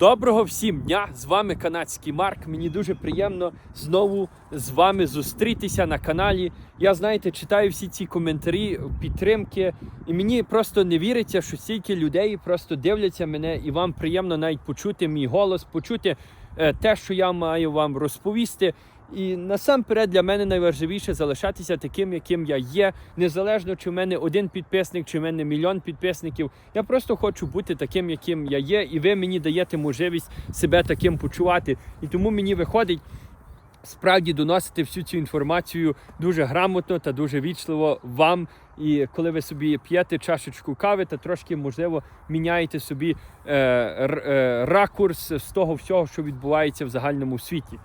Доброго всім дня! З вами канадський Марк. Мені дуже приємно знову з вами зустрітися на каналі. Я знаєте, читаю всі ці коментарі, підтримки, і мені просто не віриться, що стільки людей просто дивляться мене, і вам приємно навіть почути мій голос, почути е, те, що я маю вам розповісти. І насамперед для мене найважливіше залишатися таким, яким я є, незалежно чи в мене один підписник, чи в мене мільйон підписників. Я просто хочу бути таким, яким я є, і ви мені даєте можливість себе таким почувати. І тому мені виходить. Справді доносити всю цю інформацію дуже грамотно та дуже вічливо вам. І коли ви собі п'єте чашечку кави, та трошки можливо міняєте собі е, е, ракурс з того всього, що відбувається в загальному світі.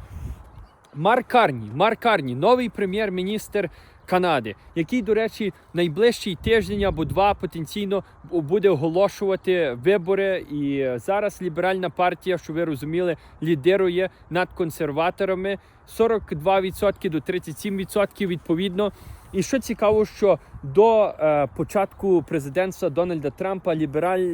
Марк Карні, Марк Карні, новий прем'єр-міністр Канади, який, до речі, найближчий тиждень або два потенційно буде оголошувати вибори. І зараз ліберальна партія, що ви розуміли, лідирує над консерваторами 42% до 37% відповідно. І що цікаво, що до е, початку президентства Дональда Трампа лібераль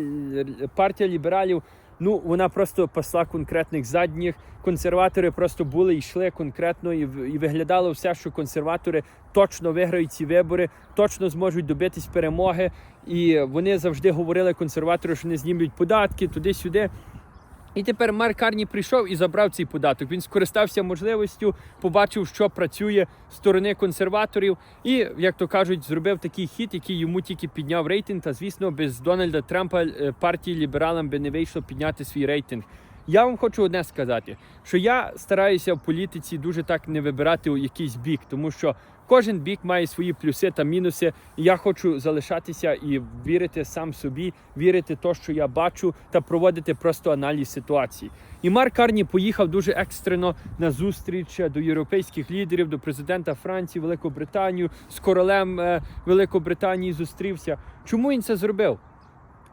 партія лібералів Ну, вона просто пасла конкретних задніх. Консерватори просто були, йшли конкретно, і, і виглядало все, що консерватори точно виграють ці вибори, точно зможуть добитись перемоги. І вони завжди говорили консерватори, що не знімуть податки туди-сюди. І тепер Марк Карні прийшов і забрав цей податок. Він скористався можливістю, побачив, що працює з сторони консерваторів, і, як то кажуть, зробив такий хід, який йому тільки підняв рейтинг. Та звісно, без Дональда Трампа е, партії лібералам би не вийшло підняти свій рейтинг. Я вам хочу одне сказати, що я стараюся в політиці дуже так не вибирати у якийсь бік, тому що кожен бік має свої плюси та мінуси. І я хочу залишатися і вірити сам собі, вірити то, що я бачу, та проводити просто аналіз ситуації. І Марк Карні поїхав дуже екстрено на зустріч до європейських лідерів, до президента Франції, Великобританію, з королем е, Великобританії зустрівся. Чому він це зробив?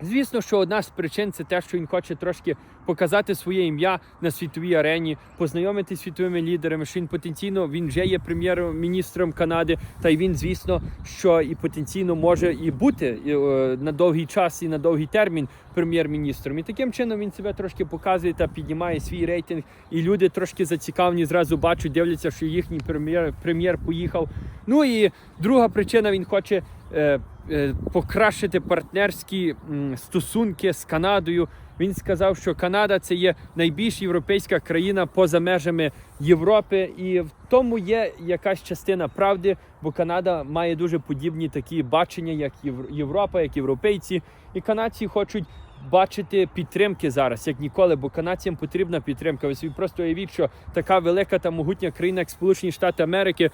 Звісно, що одна з причин це те, що він хоче трошки показати своє ім'я на світовій арені, познайомити світовими лідерами. Що він потенційно він вже є прем'єр-міністром Канади, та й він, звісно, що і потенційно може і бути е, на довгий час і на довгий термін прем'єр-міністром. І таким чином він себе трошки показує та піднімає свій рейтинг. І люди трошки зацікавлені, зразу бачать, дивляться, що їхній прем'єр прем'єр поїхав. Ну і друга причина він хоче. Е, е, Покращити партнерські стосунки з Канадою. Він сказав, що Канада це є найбільш європейська країна поза межами Європи, і в тому є якась частина правди, бо Канада має дуже подібні такі бачення, як Європа, як європейці, і канадці хочуть. Бачити підтримки зараз, як ніколи, бо канадцям потрібна підтримка. Ви собі просто уявіть, що така велика та могутня країна, як Сполучені Штати Америки,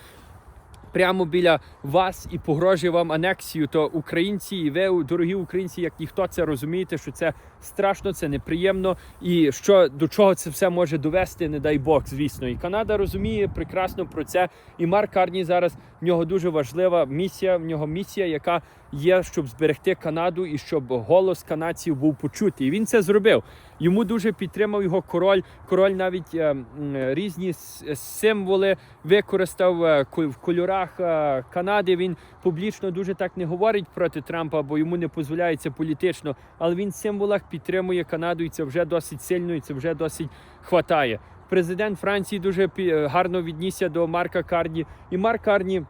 прямо біля вас і погрожує вам анексію, то українці і ви, дорогі українці, як ніхто це розумієте, що це страшно, це неприємно, і що до чого це все може довести, не дай Бог, звісно. І Канада розуміє прекрасно про це. І Марк Карні зараз в нього дуже важлива місія. В нього місія, яка є, щоб зберегти Канаду і щоб голос канадців був почутий. І він це зробив. Йому дуже підтримав його король. Король навіть е, різні символи використав е, в кольорах е, Канади. Він публічно дуже так не говорить проти Трампа, бо йому не дозволяється політично. Але він в символах підтримує Канаду, і це вже досить сильно, і це вже досить хватає. Президент Франції дуже пі- гарно віднісся до Марка Карні, і Марк Карні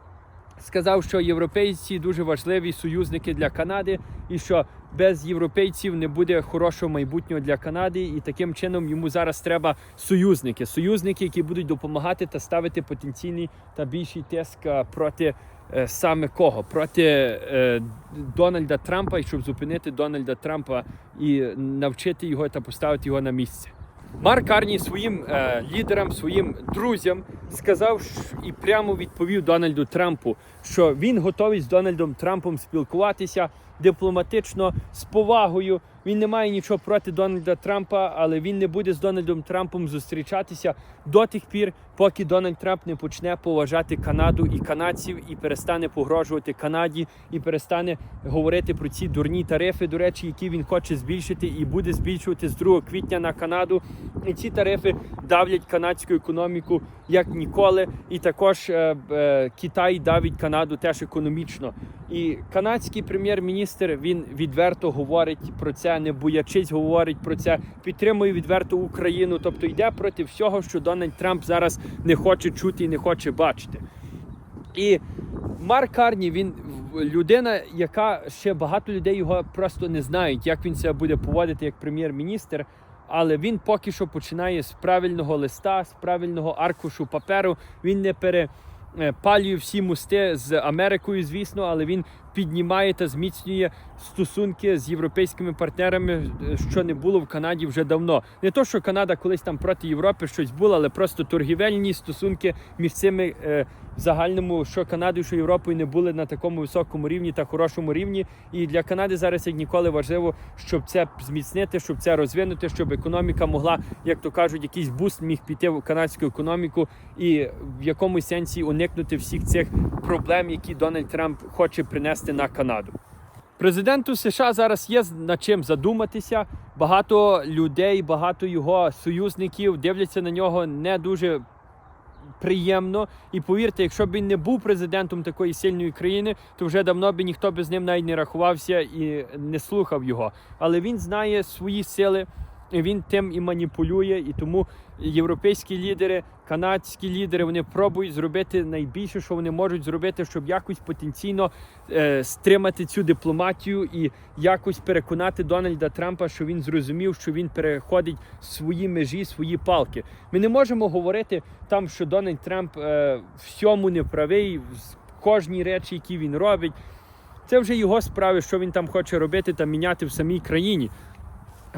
сказав, що європейці дуже важливі союзники для Канади, і що без європейців не буде хорошого майбутнього для Канади. І таким чином йому зараз треба союзники, союзники, які будуть допомагати та ставити потенційний та більший тиск е, проти. е, Саме кого проти е, Дональда Трампа, і щоб зупинити Дональда Трампа і навчити його та поставити його на місце. Марк Карні своїм е, лідерам, своїм друзям сказав і прямо відповів Дональду Трампу, що він готовий з Дональдом Трампом спілкуватися дипломатично з повагою. Він не має нічого проти Дональда Трампа, але він не буде з Дональдом Трампом зустрічатися до тих пір, поки Дональд Трамп не почне поважати Канаду і канадців і перестане погрожувати Канаді, і перестане говорити про ці дурні тарифи, до речі, які він хоче збільшити і буде збільшувати з 2 квітня на Канаду. І ці тарифи давлять канадську економіку як ніколи. І також е, е, Китай давить Канаду теж економічно. І канадський прем'єр-міністр він відверто говорить про це, не боячись говорить про це, підтримує відверто Україну, тобто йде проти всього, що Дональд Трамп зараз не хоче чути і не хоче бачити. І Марк Карні, він людина, яка ще багато людей його просто не знають, як він себе буде поводити як прем'єр-міністр. Але він поки що починає з правильного листа, з правильного аркушу паперу. Він не перепалює всі мости з Америкою, звісно, але він піднімає та зміцнює стосунки з європейськими партнерами, е, що не було в Канаді вже давно. Не то, що Канада колись там проти Європи щось було, але просто торгівельні стосунки між цими е, загальному, що Канадою, що Європою не були на такому високому рівні та хорошому рівні. І для Канади зараз як ніколи важливо, щоб це зміцнити, щоб це розвинути, щоб економіка могла, як то кажуть, якийсь буст міг піти в канадську економіку і в якомусь сенсі уникнути всіх цих проблем, які Дональд Трамп хоче принести на Канаду. Президенту США зараз є над чим задуматися. Багато людей, багато його союзників дивляться на нього не дуже приємно. І повірте, якщо б він не був президентом такої сильної країни, то вже давно б ніхто б з ним навіть не рахувався і не слухав його. Але він знає свої сили. Він тим і маніпулює, і тому європейські лідери, канадські лідери вони пробують зробити найбільше, що вони можуть зробити, щоб якось потенційно е, стримати цю дипломатію і якось переконати Дональда Трампа, що він зрозумів, що він переходить свої межі, свої палки. Ми не можемо говорити там, що Дональд Трамп е, всьому не правий, в кожній речі, які він робить. Це вже його справи, що він там хоче робити та міняти в самій країні.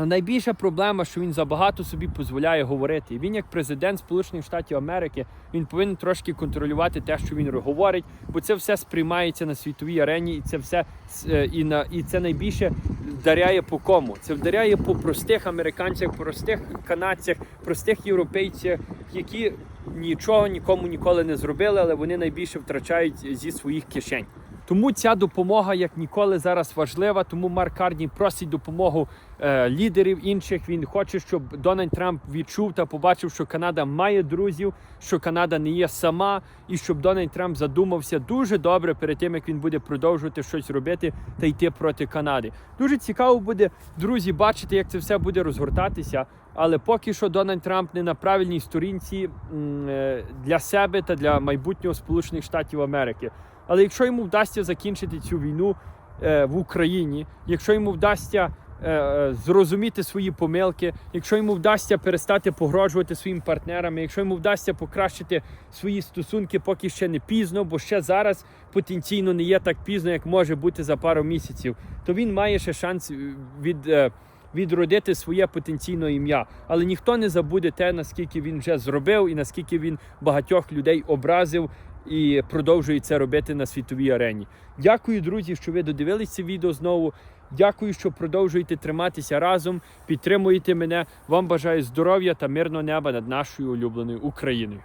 Найбільша проблема, що він забагато собі дозволяє говорити. Він, як президент Сполучених Штатів Америки, він повинен трошки контролювати те, що він говорить, бо це все сприймається на світовій арені, і це все е, і на і це найбільше вдаряє по кому? Це вдаряє по простих американцях, простих канадцях, простих європейцях, які нічого нікому ніколи не зробили, але вони найбільше втрачають зі своїх кишень. Тому ця допомога як ніколи зараз важлива. Тому Марк Карні просить допомогу е, лідерів інших. Він хоче, щоб Дональд Трамп відчув та побачив, що Канада має друзів, що Канада не є сама, і щоб Дональд Трамп задумався дуже добре перед тим, як він буде продовжувати щось робити та йти проти Канади. Дуже цікаво буде, друзі, бачити, як це все буде розгортатися. Але поки що Дональд Трамп не на правильній сторінці е, для себе та для майбутнього Сполучених Штатів Америки. Але якщо йому вдасться закінчити цю війну е, в Україні, якщо йому вдасться е, е, зрозуміти свої помилки, якщо йому вдасться перестати погрожувати своїм партнерам, якщо йому вдасться покращити свої стосунки, поки ще не пізно, бо ще зараз потенційно не є так пізно, як може бути за пару місяців, то він має ще шанс е, від. е, Відродити своє потенційне ім'я, але ніхто не забуде те, наскільки він вже зробив, і наскільки він багатьох людей образив і продовжує це робити на світовій арені. Дякую, друзі, що ви додивились це відео знову. Дякую, що продовжуєте триматися разом, підтримуєте мене. Вам бажаю здоров'я та мирного неба над нашою улюбленою Україною.